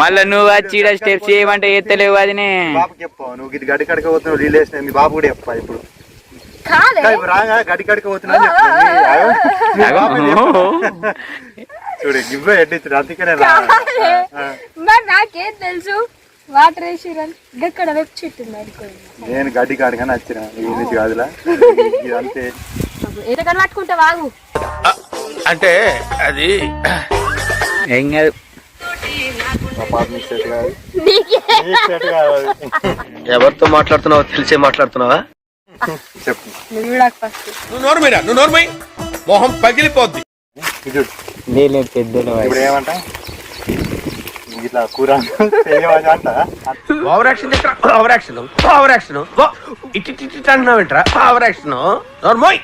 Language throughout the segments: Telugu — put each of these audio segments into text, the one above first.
మళ్ళా నువ్వు వచ్చి స్టెప్స్ చేయమంటే ఎత్తలేవు అదినే బాబుకి చెప్పు నువ్వు ఇది గడి కడక పోతున్నావు వేసిన మీ బాబు కూడా చెప్పా ఇప్పుడు. రాగా గడి కడక పోతున్నా. చూడు ఇవ్వే అందుకనే. మరి నాకేం తెలుసు? వాటర్ వేసిరని. ఇక్కడ ఉంది అనుకోండి నేను గడ్డి కాడిగానే వచ్చిన నుంచి కాదులా? ఇది అంతే. ఏదో కని పట్టుకుంటా వాగు? అంటే అది ఏం కాదు. ఎవరితో మాట్లాడుతున్నావో తెలిసే మాట్లాడుతున్నావా? చెప్పు. నువ్వు నోర్మైరా నువ్వు నోర్మై మొహం పగిలిపోద్ది. ఇది చూడు. లేదు పెద్దలు ఇప్పుడు ఏమంట? ఇట్లా కూర చేయవచ్చు అంట? ఓవర్ యాక్షన్ దగ్గర ఓవర్ యాక్షన్ ఓవర్ యాక్షన్ ఇటు ఇటు ఇటు అంటున్నావు ఏంట్రా ఓవర్ యాక్షన్ నోర్మోయ్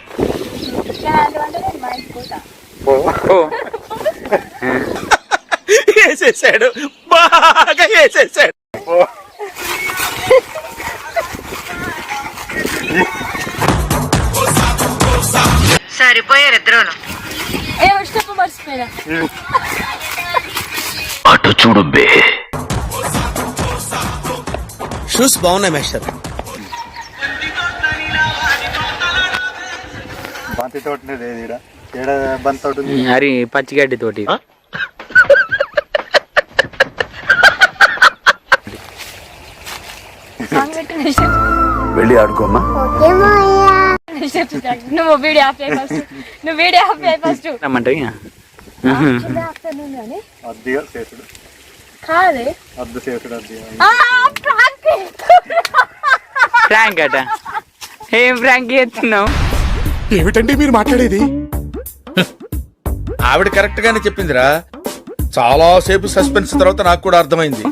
వేసేసాడు. బాగా వేసేసాడు. సరిపోయారు ఇద్దరును. ఏ వచ్చినప్పుడు మర్చిపోయినా. ఇది అటు చూడు బే. షూస్ బాగున్నాయి మేస్టర్ బంతి తోట లేదు అది పచ్చిగడ్డి తోటి. వెళ్ళి ఆడుకోమ్మా. నువ్వు వీడియో ఆఫ్ చేయి ఫస్ట్ నువ్వు వీడియో ఆఫ్ చేయి ఫస్ట్ రమ్మంటావు ఇక. ఫ్రాంక్ అట. ఏం ఫ్రాంక్ చేస్తున్నావు? ఏమిటండి మీరు మాట్లాడేది? ఆవిడ కరెక్ట్ గానే చెప్పిందిరా చాలా సేపు సస్పెన్స్ తర్వాత నాకు కూడా అర్థమైంది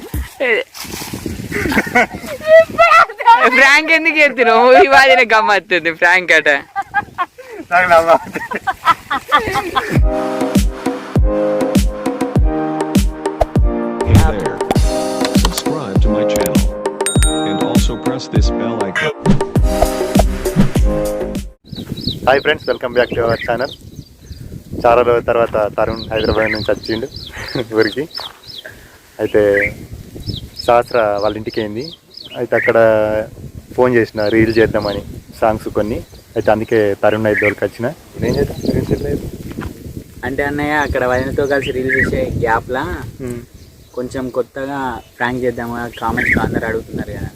ఫ్రాంక్ ఎందుకు చేస్తున్నావు ఈ వాదిన గమ్మత్తుంది ఫ్రాంక్ అట నాకు నవ్వు. Hey there. Subscribe to my channel. And also press this bell icon. Hi friends welcome back to our channel చాలా రోజుల తర్వాత తరుణ్ హైదరాబాద్ నుంచి వచ్చిండు ఊరికి అయితే సహస్ర వాళ్ళ ఇంటికి అయింది. అయితే అక్కడ ఫోన్ చేసిన రీల్ చేద్దామని సాంగ్స్ కొన్ని. అయితే అందుకే తరుణ్ అయితే దొరికి వచ్చిన. ఏం చేద్దాం? రీల్స్ లేదు అంటే అన్నయ్య అక్కడ వదినతో కలిసి రీల్స్ చేసే గ్యాప్లా కొంచెం కొత్తగా ఫ్రాంక్ చేద్దామా? కామెంట్స్ అందరు అడుగుతున్నారు కదా.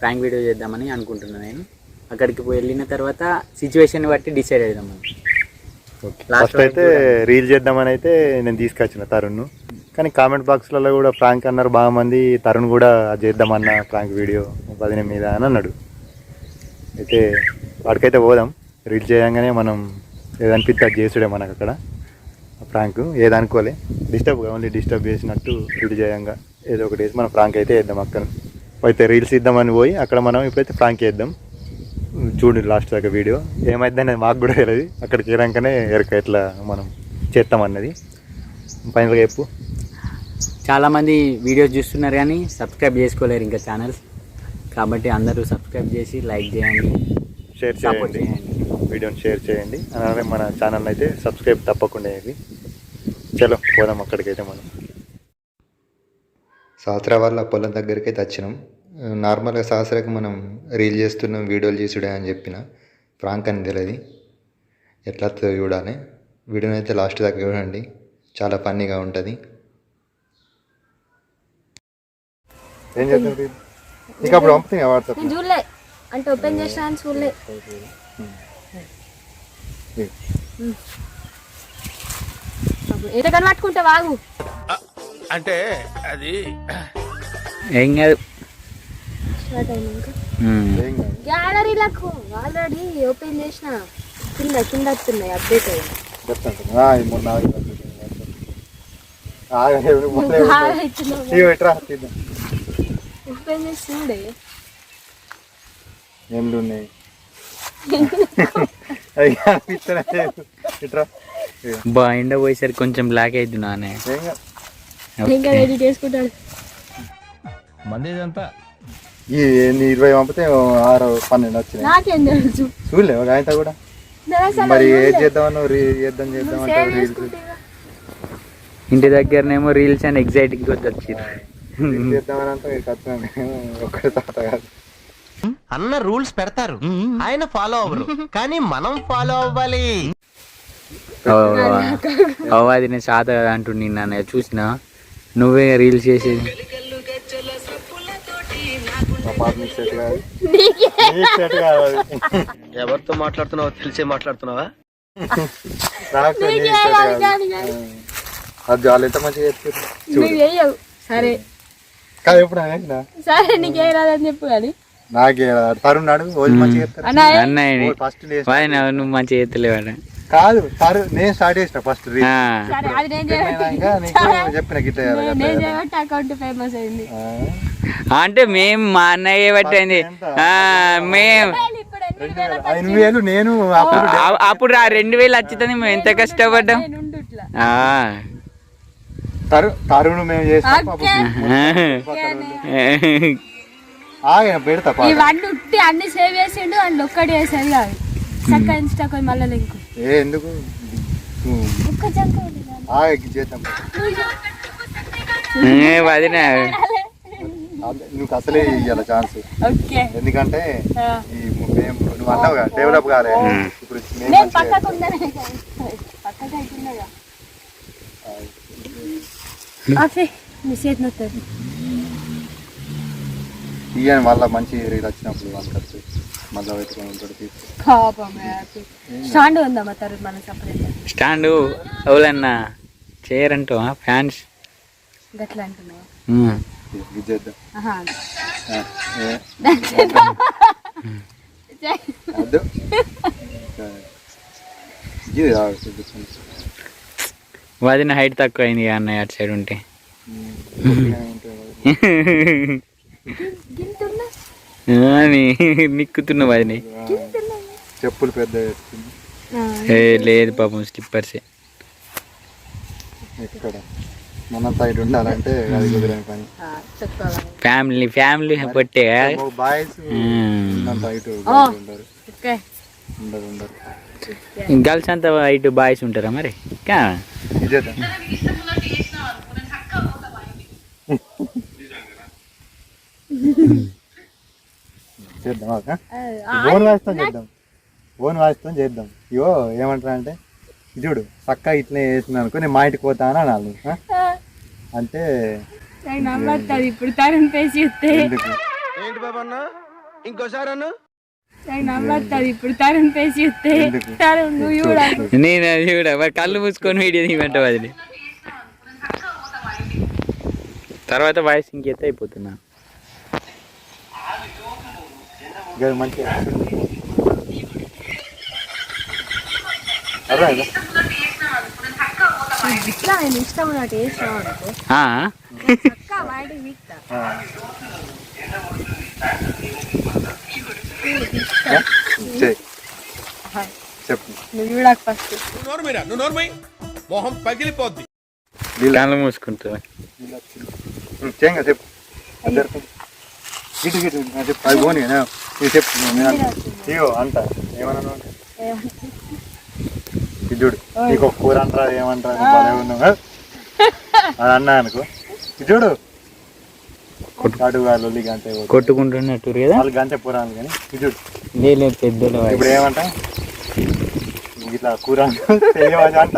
ఫ్రాంక్ వీడియో చేద్దామని అనుకుంటున్నాను నేను. అక్కడికి పోయి వెళ్ళిన తర్వాత సిచ్యువేషన్ బట్టి డిసైడ్ Last ఫస్ట్ అయితే రీల్ చేద్దామని అయితే నేను తీసుకొచ్చిన తరుణ్ కానీ కామెంట్ బాక్స్లలో కూడా ప్రాంక్ అన్నారు బాగా మంది తరుణ్ కూడా అది చేద్దామన్న ప్రాంక్ వీడియో పదిన మీద అని అన్నాడు. అయితే వాడికైతే పోదాం. రీల్ చేయంగానే మనం ఏదనిపిస్తే అది చేసుడే మనకు అక్కడ. ప్రాంక్ ఏదనుకోలే. డిస్టర్బ్ ఓన్లీ డిస్టర్బ్ చేసినట్టు రీల్ చేయంగా. ఏదో ఒకటి వేసి మనం ప్రాంక్ అయితే వేద్దాం అక్కడ. అయితే రీల్స్ ఇద్దామని పోయి అక్కడ మనం ఇప్పుడైతే ప్రాంక్ వేద్దాం చూడు లాస్ట్ దాకా వీడియో ఏమైందని మాకు కూడా తెలియదు. అక్కడికి వెళ్ళాకనే ఎరక ఎట్లా మనం చేస్తామన్నది ఫైనల్గా చెప్పు. చాలా మంది వీడియోస్ చూస్తున్నారు కానీ సబ్స్క్రైబ్ చేసుకోలేరు ఇంకా ఛానల్స్ కాబట్టి అందరూ సబ్స్క్రైబ్ చేసి లైక్ చేయండి. షేర్ చేయండి. వీడియోని షేర్ చేయండి. అలానే మన ఛానల్ అయితే సబ్స్క్రైబ్ తప్పకుండా చేయండి. చలో పోదాం అక్కడికైతే మనం. సహస్ర వాళ్ళ పొలం దగ్గరికి అయితే వచ్చినాం నార్మల్గా సహస్రకి మనం రీల్ చేస్తున్నాం వీడియోలు చేసుడే అని చెప్పిన ప్రాంక్ అని తెలియదు ఎట్లా చూడాలి. వీడియోని అయితే లాస్ట్ దాకా చూడండి. చాలా ఫన్నీగా ఉంటుంది. ఏం చేద్దాం ఇంకా అప్పుడు పంపుతుంది వాట్సాప్ చూడలే. అంటే ఓపెన్ చేసిన అని చూడలే. ఏదో కని పట్టుకుంటా వాగు అంటే అది ఏం కాదు. స్టార్ట్ అయినాక. గ్యాలరీలకు ఆల్రెడీ ఓపెన్ చేసిన కింద కింద వస్తున్నాయి అప్డేట్ అయ్యి. ఓపెన్ చేసి చూడే. ఉన్నాయి. బా ఎండ పోయేసరికి కొంచెం బ్లాక్ అవుతున్నానే ఏం కాదు. ఇంకా ఎడిట్ చేసుకుంటాడు. ఈ ఎన్ని ఇరవై పంపితే ఆరు పన్నెండు వచ్చినాయి నాకేం తెలుసు చూడలే ఒక ఆయన కూడా మరి ఏం చేద్దామని చేద్దాం చేద్దాం ఇంటి దగ్గరనేమో రీల్స్ అండ్ ఎగ్జైటింగ్ వచ్చింది చేద్దామని అంటే తాత కాదు అన్న రూల్స్ పెడతారు ఆయన ఫాలో అవ్వరు కానీ మనం ఫాలో అవ్వాలి అది నేను సాత అంటుండి నన్ను చూసిన నువ్వే రీల్స్ చేసేది సెట్ కాదు. సెట్ కాదు. ఎవరితో మాట్లాడుతున్నావో తెలిసే మాట్లాడుతున్నావా? నాకు. అది మంచిగా చెప్తారు సరే. కాదు ఎప్పుడు అనేసిన సరే నీకేం రాదని చెప్పు కానీ. నాకే తరుణ్ నాడు వాళ్ళు మంచిగా చెప్తారు ఫస్ట్ నువ్వు మంచిగా ఎత్తలేవాడు కాదు తరుణ్ నేను స్టార్ట్ చేసిన ఫస్ట్. సరే చెప్పిన అకౌంట్ ఫేమస్ అయింది. ఆ, అంటే మేము మా అన్నయ్య పట్టింది? మేము వేలు, నేను అప్పుడు ఆ- అప్పుడు ఆ రెండు వేలు వచ్చిందని మేము ఎంత కష్టపడ్డాం? తరుణ్ మేము చేస్తాం పెడతా. ఇవన్నీ ఉట్టి అన్ని సేవ్ చేసిండు అండ్ ఒక్కటి చేసేది కాదు. చక్క ఇన్స్టా పోయి మళ్ళీ లింక్ ఏ ఎందుకు? చేద్దాం. ఏ, వదిన. అదే, నువ్వు అసలే ఇవ్వాలి ఛాన్స్. ఓకే. ఎందుకంటే. ఈ మేము నువ్వు అన్నావు కదా డెవలప్ కాలే ఇప్పుడు మేము నేను మంచిగా పక్కకు ఉన్నాను పక్కకు అవుతున్నాగా ఓకే మీ చేతి నొత్తది ఇయ్యని మళ్ళీ మంచి రీల్ వచ్చినప్పుడు వాళ్ళకి వచ్చి మళ్ళీ వెతుకొని ఉంటాడు స్టాండ్ ఉందా మా తరు మన సపరేట్ స్టాండ్ ఎవరన్నా చేయరంటో ఫ్యాన్స్? గట్లా అంటున్నావు చేద్దాం. వదిన హైట్ తక్కువ అయింది అన్నయ్య అటు సైడ్ ఉంటే. నిక్కుతున్న వదిన చెప్పులు పెద్ద లేదు పాపం స్లిప్పర్సే. ఇక్కడ మన సైడ్ ఉండాలంటే అది కుదిరని పని. చెప్తావా ఫ్యామిలీ ఫ్యామిలీ పట్టే బాయ్స్. ఉండరు. ఉండరు గర్ల్స్ అంతా హైట్ బాయ్స్ ఉంటారా మరి కా ఇది చేద్దాం చేద్దాం ఓకే ఓన్ వాయిస్తో చేద్దాం. ఓన్ వాయిస్తో చేద్దాం. ఇగో ఏమంటారా అంటే చూడు పక్క ఇట్లే వేసిన అనుకో నేను మా ఇంటికి పోతా అని అనాలి? అంటే ఇప్పుడు తరుణ్ పేసి ఏంటి బాబా ఇంకోసారి అన్న? నేను అది కూడా మరి కళ్ళు మూసుకొని వీడియో తీయమంట వదిలి తర్వాత వాయిస్ ఇంకెత్త అయిపోతున్నా ఇక మంచిగా అర్థమైందా ఇట్లా ఆయన ఇష్టం ఉన్నట్టు వేసినావు అనుకో ఆ? పక్క చెయ్యి చెప్పు. నువ్వు మొహం పగిలిపోద్ది. మూసుకుంటా చెప్పు. ఇటు ఇటు ఇటు. చెప్పు అది పోనీ నేను చెప్పు నేను ఇగో అంట ఏమన్నా అంటే చూడు నీకు ఒక కూర అంటారా ఏమంటారా నువ్వు భలే ఉన్నావు అది అన్నా అనుకో ఇది చూడు అటు వాళ్ళు. గంటే కొట్టుకుంటున్నట్టు కదా వాళ్ళు గంటే పురాణాలు కానీ ఇది చూడు లేదు పెద్దల ఇప్పుడు ఏమంట ఇట్లా కూర చేయవచ్చు అంట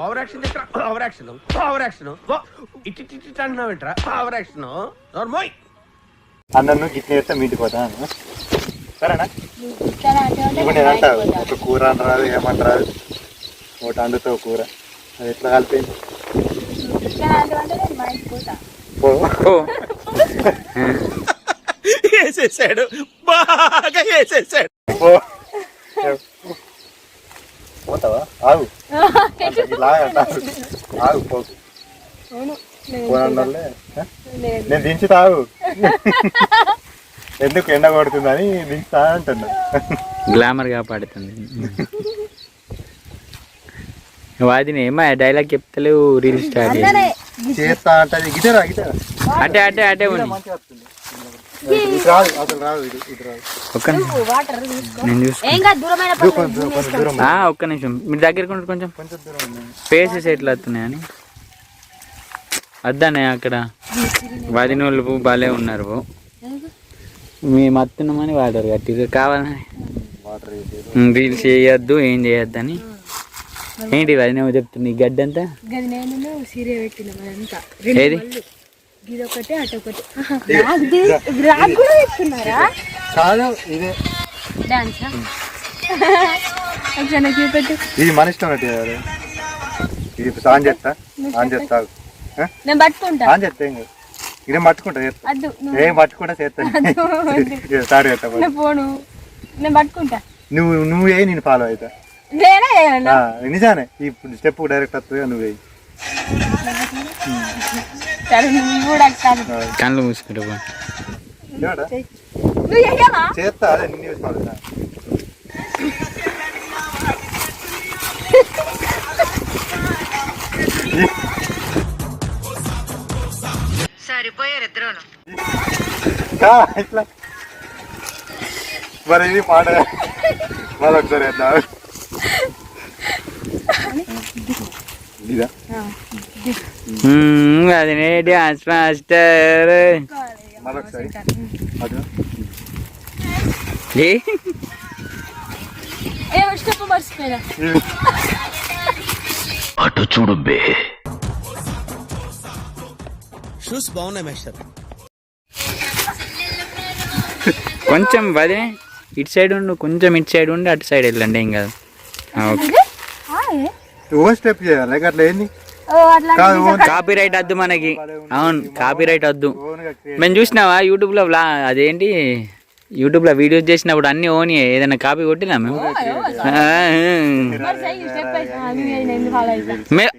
over action over action over action ఇటు ఇటు ఇటు అంటున్నావేంట్రా ఓవర్ యాక్షన్ నోర్మోయ్ అన్నను గిట్ల చేస్తే ఇంటికి పోతా అన్న. సరేనా? ఇప్పుడు నేను అంటా ఒక కూర అనరాదు ఏమంటారు ఒకటి వండుతావు కూర. అది ఎట్లా కలిపింది? వేసేసాడు. బాగా వేసేసాడు. పో. పోతావా? ఆగు. ఇలా ఆగు పో. అవును. నేను దించి తాగు ఎందుకు ఎండ కొడుతుందని దించుతా అంటున్నా. గ్లామర్గా పాడుతుంది. వాదిని ఏమా డైలాగ్ చెప్తలేవు రీల్ స్టార్ట్ చేస్తా అంటే గిటరా గిటరా? అటే అటే ఒక్క నిమిషం. పర్లేదు, భూమి కొంచెం దూరం ఆ, ఒక్క నిమిషం మీరు దగ్గరికి ఉంటే కొంచెం కొంచెం దూరం ఉంది ఫేసెస్ ఎట్లా వస్తున్నాయని వద్దనే అక్కడ. వదిన వాళ్ళు భలే ఉన్నారు బో. మేము వస్తున్నామని వాడారు గట్టి కావాలని. రీల్స్ చేయొద్దు ఏం చేయొద్దు అని ఏంటి వదిన చెప్తుంది ఈ గడ్డి అంతా. ఏది? ఇది మన ఇష్టం ఇది ఆన్ చేస్తా ఆన్ చేస్తా? నేను పట్టుకుంటా. ఏం కాదు. ఇదే పట్టుకుంటా చేస్తా ఏం పట్టుకుంటా చేస్తా స్టార్ట్ చేస్తా ఫోను నేను పట్టుకుంటా. నువ్వు నువ్వు నేను ఫాలో అవుతా. నేనే నిజానే. ఈ స్టెప్ డైరెక్ట్ వస్తుంది నువ్వు సరే కళ్ళు మూసుకుంటా చేస్తా అదే నిన్ను ఫాలో ఇట్లా మరి ఇది పాట మళ్ళీ ఒకసారి వేద్దాం ఇదా మ్మ్, అది డాన్స్ మాస్టర్ మళ్ళీ ఒకసారి అది ఏ ఏ స్టెప్ మర్చిపోయినా ఇది. షూస్ బాగున్నాయి మేస్టర్ కొంచెం వదిలే ఇటు సైడ్ ఉండు కొంచెం ఇటు సైడ్ ఉండి అటు సైడ్ వెళ్ళండి ఏం కాదు. ఆ, ఓకే. ఓ స్టెప్ చేయాలి అట్లా ఏంది? కాపీ రైట్ వద్దు మనకి. అవును కాపీ రైట్ వద్దు. మేము చూసినావా యూట్యూబ్లో వ్లా అదేంటి? యూట్యూబ్లో వీడియోస్ చేసినప్పుడు అన్ని ఓని ఏదైనా కాపీ కొట్టినా మేము?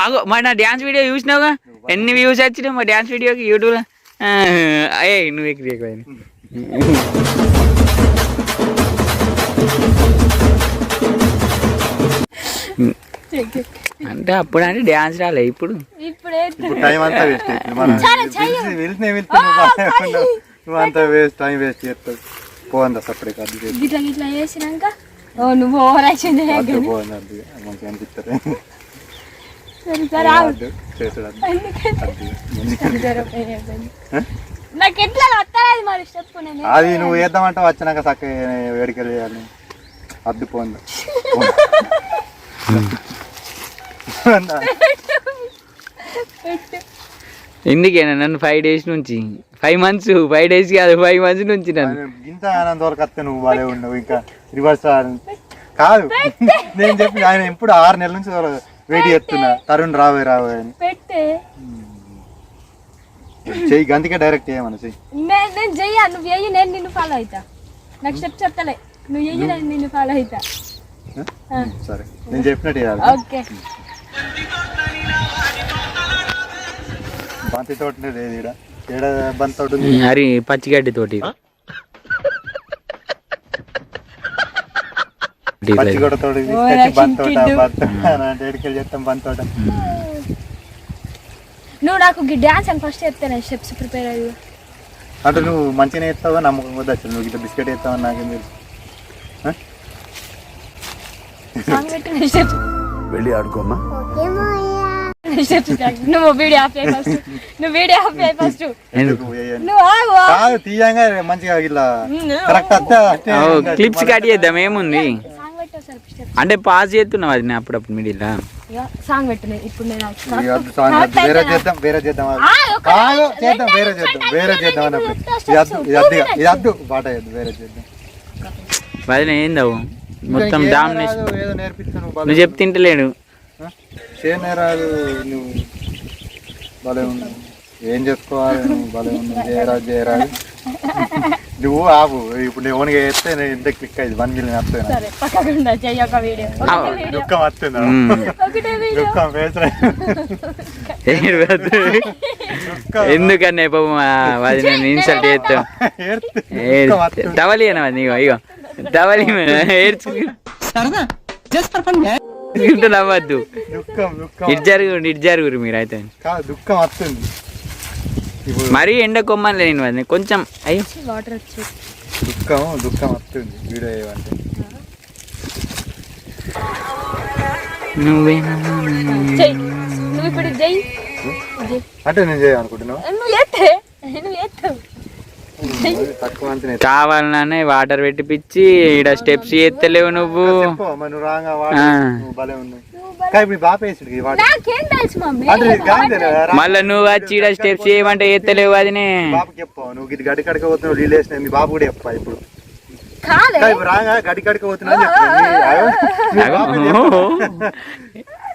అగో మరి నా డ్యాన్స్ వీడియో చూసినావుగా? ఎన్ని వ్యూస్ వచ్చినాయి మా డ్యాన్స్ వీడియోకి యూట్యూబ్లో? ఏ నువ్వు ఎక్కడ అంటే అప్పుడు అంటే డ్యాన్స్ రాలే ఇప్పుడు? టైం అంతా వేస్ట్ నువ్వు అంతా వేస్ట్ టైం వేస్ట్ చేస్తావు. పోందా సపరేట్ చేసినాక ఓ నువ్వు ఓవర్ యాక్షన్ చేయగలి పోంది అది మంచిగా అనిపిస్తుంది. సరే సరే ఆగు. చేసాడు నాకు ఎట్లా మరి? స్టెప్ అది నువ్వు వేద్దామంటే వచ్చినాక చక్కగా వేడికలు చేయాలి. అద్దు పోందా ఎందుకేనా నన్ను ఫైవ్ డేస్ నుంచి. ఫైవ్ మంత్స్ ఫైవ్ డేస్ కాదు ఫైవ్ మంత్స్ నుంచి నన్ను. ఇంత ఆనందం వరకు వస్తే నువ్వు బాగా ఉండవు. ఇంకా రివర్స్ కాదు. నేను చెప్పి ఆయన ఎప్పుడు ఆరు నెలల నుంచి వెయిట్ చేస్తున్నా. తరుణ్ రావే రావే అని. పెట్టే. చెయ్యి గంతికే డైరెక్ట్ చేయమని చెయ్యి. నేను నేను చెయ్య నువ్వు చెయ్యి నేను నిన్ను ఫాలో అవుతా నాకు స్టెప్ చెప్తలే. నువ్వు చెయ్యి నేను నిన్ను ఫాలో అవుతా సరే. నేను చెప్పినట్టు చేయాలి. ఓకే. బంతి తోట లేదు ఈడ? ఈడ బంతి తోట ఉంది? హరి పచ్చిగడ్డి తోటి. పచ్చిగొడ తోట. బంతి తోట బంతి తోట అంటే ఎడికెళ్ళి చేస్తాం బంతి తోట. నువ్వు నాకు డాన్స్ అని ఫస్ట్ చెప్తాను స్టెప్స్ ప్రిపేర్ అయ్యి. అంటే నువ్వు మంచిగా వేస్తావా నమ్మకం వద్దు? అసలు నువ్వు ఇట్లా బిస్కెట్ వేస్తావని నాకేం తెలుసు ఆ? సాంగ్ పెట్టిన స్టెప్స్ వెళ్ళి ఆడుకోమ్మా. నువ్వు వీడియో ఆఫ్ చేయి ఫస్ట్ నువ్వు వీడియో ఆఫ్ చేయి ఫస్ట్? నువ్వు ఆగు కాదు తీయంగా మంచిగా ఇలా కరెక్ట్ ఇంకా క్లిప్స్ కట్ చేద్దాం ఏముంది? సాంగ్ పెట్టు సార్ స్టెప్స్ అంటే పాస్ చేస్తున్నావు అది నేను అప్పుడప్పుడు మిడిల్ సాంగ్ ఇప్పుడు నేను. వేరే చేద్దాం వేరే చేద్దాం. చేద్దాం వేరే చేద్దాం వేరే చేద్దాం అన్నప్పుడు. ఇది పాట వేరే చేద్దాం. ఏందవు మొత్తం డామినేషన్. నువ్వు చెప్తింటలేడు చేయనే రాదు నువ్వు భలే ఉన్నావు ఏం చేసుకోవాలి? నువ్వు భలే ఉన్నావు జయరాజు జయరాజు నువ్వు ఆపు. ఇప్పుడు నేను ఓన్గా చేస్తే నేను ఇంత క్లిక్ అయింది. వన్ మిలియన్ వస్తుంది సరే పక్కకుండా చెయ్యి ఒక వీడియో ఒకటే వీడియో దుఃఖం వస్తుంది? మ్మ్. ఒకటే వీడియో దుఃఖం వేసరా ఎందుకన్నా పాపం అది నేను ఇన్సల్ట్ చేస్తాం దుఃఖం వస్తుంది టవలి అన్న నీకు ఇగో టవలి ఏడ్చుకుంటూ నవ్వద్దు. ఇటు జరుగు ఇటు జరుగురు మీరు అయితే. దుఃఖం వస్తుంది. మరీ ఎండ కొమ్మని లేని వదిన కొంచెం అయ్యి. వాటర్ వచ్చి. దుఃఖం దుఃఖం వస్తుంది. వీడియో ఏమంటే నువ్వే చెయ్యి నువ్వు ఇప్పుడు. అంటే నేను చేయాలనుకుంటున్నావు నువ్వు ఎత్తే నువ్వు ఎత్తు తక్కువ అంతే కావాలనే వాటర్ పెట్టి పిచ్చి ఈడ స్టెప్స్ ఎత్తలేవు నువ్వు. మళ్ళా నువ్వు వచ్చి ఈడ స్టెప్స్ చేయమంటే ఎత్తలేవు చెప్పు నువ్వు ఇది గడి కడక పోతున్నావు నీళ్ళు వేసిన మీ బాబు కూడా చెప్పా ఇప్పుడు. రాగా గడి కడక పోతున్నా.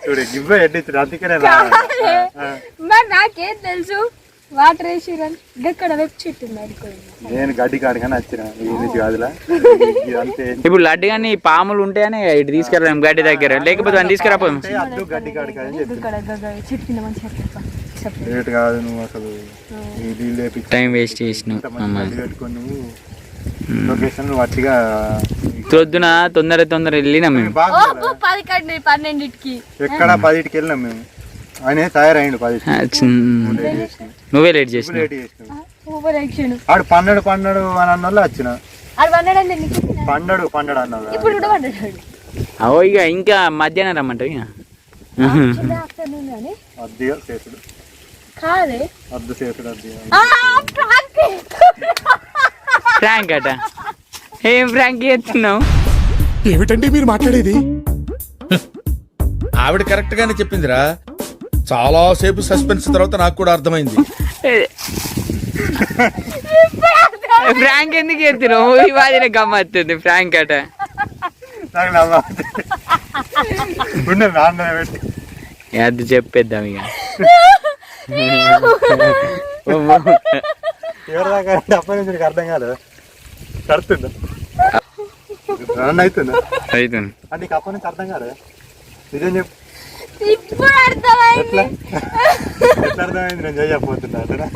చూడు ఇవ్వే ఎడ్డించడు అందుకనే. మరి నాకేం తెలుసు? వాటర్ వేసిరని చెట్టు ఉంది అనుకోండి నేను గడ్డి కాడికని వచ్చిన కాదులా. ఇప్పుడు లడ్డు కానీ పాములు ఉంటాయని ఇటు తీసుకెళ్ళాం గడ్డి దగ్గర. లేకపోతే అని తీసుకురాపో. అంటే అద్దు గడ్డి కాడికి అని చెప్పి ఇక్కడ గగ చెట్టు కింద మంచిగా చెప్ప. చెప్పు. లేట్ కాదు నువ్వు అసలు. ఈ నీళ్ళు వేపించి టైం వేస్ట్ చేసినావు లొకేషన్ పొద్దున తొందర తొందర వెళ్ళినాం మేము. బాగా ఓ పది కండి పన్నెండింటికి. ఎక్కడ పదిటికి వెళ్ళినాం మేము. ఆయన తయారైండు నువ్వే లేట్ చేసినావు. లేట్ చేసినాం ఆడు పన్నెడు పన్నెడు అని అన్న వాళ్ళు వచ్చిన పన్నెడు పన్నెడు అన్న వాళ్ళు. ఇప్పుడు కూడా అవో ఇక ఇంకా మధ్యాహ్నం రమ్మంటావు ఇక కాదే. అద్దు ఆ, prank. ఫ్రాంక్ అట? ఏం ఫ్రాంక్ చేస్తున్నావు? ఏమిటండి మీరు మాట్లాడేది? ఆవిడ కరెక్ట్ గానే చెప్పిందిరా. చాలా సేపు సస్పెన్స్ తర్వాత నాకు కూడా అర్థమైంది. ఫ్రాంక్ ఎందుకు ఎత్తున్నావు ఈ వాదిన గమ్మత్తుంది ఫ్రాంక్ అట. అది చెప్పేద్దాం ఇక. ఎవరి దాకా అంటే అప్పటి నుంచి నీకు అర్థం కాలేదు? కడుతుందా రన్ అవుతుందా? అవుతుంది. అంటే నీకు అప్పటి నుంచి అర్థం నిజం చెప్పు. ఇప్పుడు ఎట్లా అర్థమైంది నేను చేయకపోతున్నా అంటేనా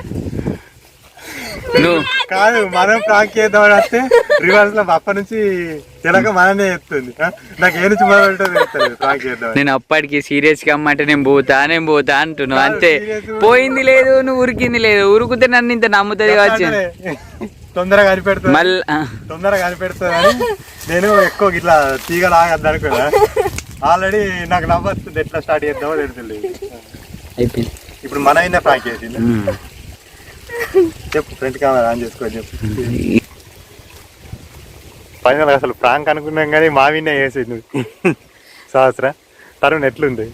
నువ్వు కాదు మనం ప్రాంక్ చేద్దామని వస్తే రివర్స్లో అప్పటి నుంచి తెలక మననే చెప్తుంది? నాకు ఏ నుంచి మొదలు ప్రాంక్ చేద్దామని. నేను అప్పటికి సీరియస్గా అమ్మంటే నేను పోతా నేను పోతా అంటున్నావు. అంతే. పోయింది లేదు నువ్వు ఉరికింది లేదు. ఉరుకుతే నన్ను ఇంత నమ్ముతుంది కావచ్చు. అంటే తొందరగా కనిపెడుతుంది మళ్ళా తొందరగా కనిపెడుతుందని నేను ఎక్కువ ఇట్లా తీగ లాగద్దు అనుకున్నా. ఆల్రెడీ నాకు నవ్వొస్తుంది ఎట్లా స్టార్ట్ చేద్దామో తెలుస్తుంది అయిపోయింది. ఇప్పుడు మన అయినా ప్రాంక్ చేసింది చెప్పు ఫ్రంట్ కెమెరా ఆన్ చేసుకో చెప్పు. ఫైనల్ అసలు ప్రాంక్ అనుకున్నాం కానీ మా విన్నే చేసింది సహస్ర తరుణ్ ఎట్లుంది?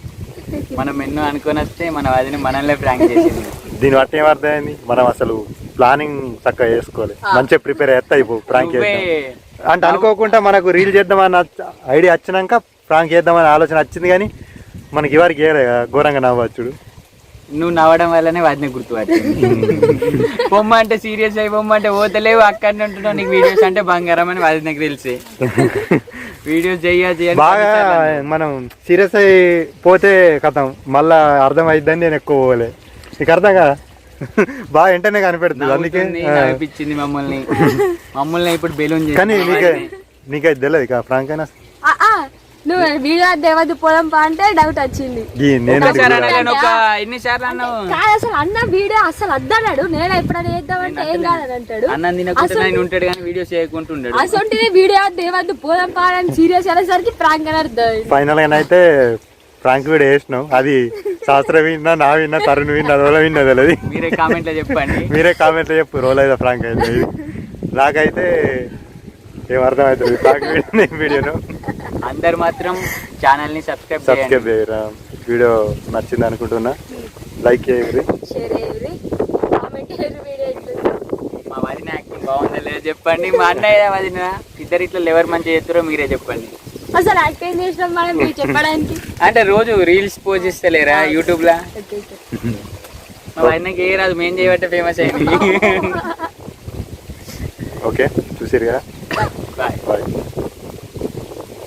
మనం ఎన్నో అనుకొని వస్తే మన వాదిని మనల్నే ఫ్రాంక్ చేసింది దీని బట్టి ఏమర్థమైంది మనం అసలు ప్లానింగ్ చక్కగా చేసుకోవాలి. మంచిగా ప్రిపేర్ చేస్తే అయిపో ప్రాంక్ చేద్దాం. అంటే అనుకోకుండా మనకు రీల్ చేద్దామని ఐడియా వచ్చినాక ప్రాంక్ చేద్దామని ఆలోచన వచ్చింది కానీ మనకి ఎవరికి ఏ ఘోరంగా నవ్వచ్చుడు నువ్వు నవ్వడం వల్లనే వాదిని గుర్తు వచ్చింది బొమ్మ అంటే సీరియస్ అయి బొమ్మ అంటే పోతలేవు అక్కడనే ఉంటున్నావు నీకు వీడియోస్ అంటే బంగారం అని వాది నాకు తెలిసి. వీడియోస్ చెయ్య చెయ్య బాగా మనం సీరియస్ అయి పోతే కథం మళ్ళా అర్థం అయిద్దని నేను ఎక్కువ పోలే. నీకు అర్థం కదా? బాగా వెంటనే కనిపెడుతుంది అందుకే ఆ. నవ్విపించింది మమ్మల్ని. మమ్మల్ని ఇప్పుడు బెలూన్ కానీ నీకే నీకైతే తెలియదు ఇక ఫ్రాంక్ అయినా? ఆ, ఆ, నువ్వు వీడియో దేవత పోదాం పా అంటే డౌట్ వచ్చింది. అసలు అన్న వీడియో అసలు వద్దన్నాడు నేను ఎప్పుడైనా చేద్దామంటే ఏం కాదని అంటాడు. అసొంటిది వీడియో దేవద్దు పోదాం పా అని సీరియస్ అనేసరికి ప్రాంక్ అని అర్థం ఫైనల్గా అయితే ఫ్రాంక్ వీడియో వేసినాం అది శాస్త్ర విన్నా నా విన్నా తరుణ్ విన్నా రోల విన్నా తెలియదు మీరే కామెంట్లో చెప్పండి. మీరే కామెంట్ చెప్పు రోల్ అయితే ఫ్రాంక్ అయితే. నాకైతే ఏం వీడియోను అందరు మాత్రం ఛానల్ని సబ్స్క్రైబ్ చేయండి. సబ్స్క్రైబ్ చేయరా? వీడియో నచ్చింది అనుకుంటున్నా. లైక్ చేయరు. మా వదిన యాక్టింగ్ బాగుందా లేదో చెప్పండి. మా అన్నయ్య వదిన? ఇద్దరు ఇట్లా ఎవరు మంచిగా చేస్తారో మీరే చెప్పండి. అసలు యాక్టింగ్ చేసినాం మనం మీరు చెప్పడానికి. అంటే రోజు రీల్స్ పోస్ట్ చేస్తలేరా యూట్యూబ్ లా. మా వదినకి ఏ రాదు మేం చేయబట్టే ఫేమస్ అయింది. ఓకే చూసిరు కదా? Bye. Bye.